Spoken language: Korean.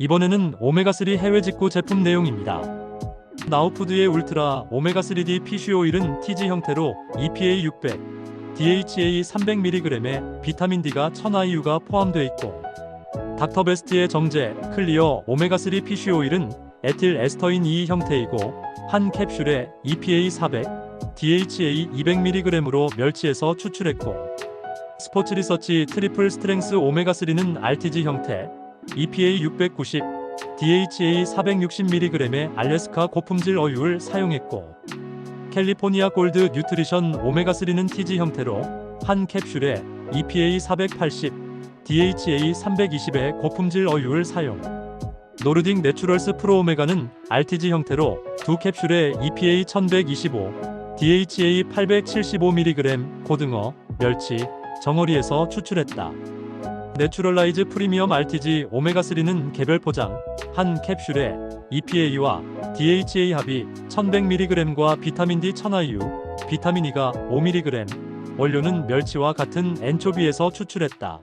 이번에는 오메가3 해외 직구 제품 내용입니다. 나우푸드의 울트라 오메가3D 피쉬 오일은 TG 형태로 EPA 600, DHA 300mg에 비타민 D가 1000IU가 포함되어 있고 닥터베스트의 정제 클리어 오메가3 피쉬 오일은 에틸 에스터인 2 형태이고 한 캡슐에 EPA 400, DHA 200mg으로 멸치에서 추출했고 스포츠 리서치 트리플 스트렝스 오메가3는 RTG 형태 EPA 690, DHA 460mg의 알래스카 고품질 어유를 사용했고 캘리포니아 골드 뉴트리션 오메가3는 TG 형태로 한 캡슐에 EPA 480, DHA 320의 고품질 어유를 사용 노르딕 내추럴스 프로오메가는 RTG 형태로 두 캡슐에 EPA 1125, DHA 875mg 고등어, 멸치, 정어리에서 추출했다. 내추럴라이즈 프리미엄 RTG 오메가3는 개별 포장, 한 캡슐에 EPA와 DHA 합이 1100mg과 비타민 D 1000IU, 비타민 E가 5mg, 원료는 멸치와 같은 엔초비에서 추출했다.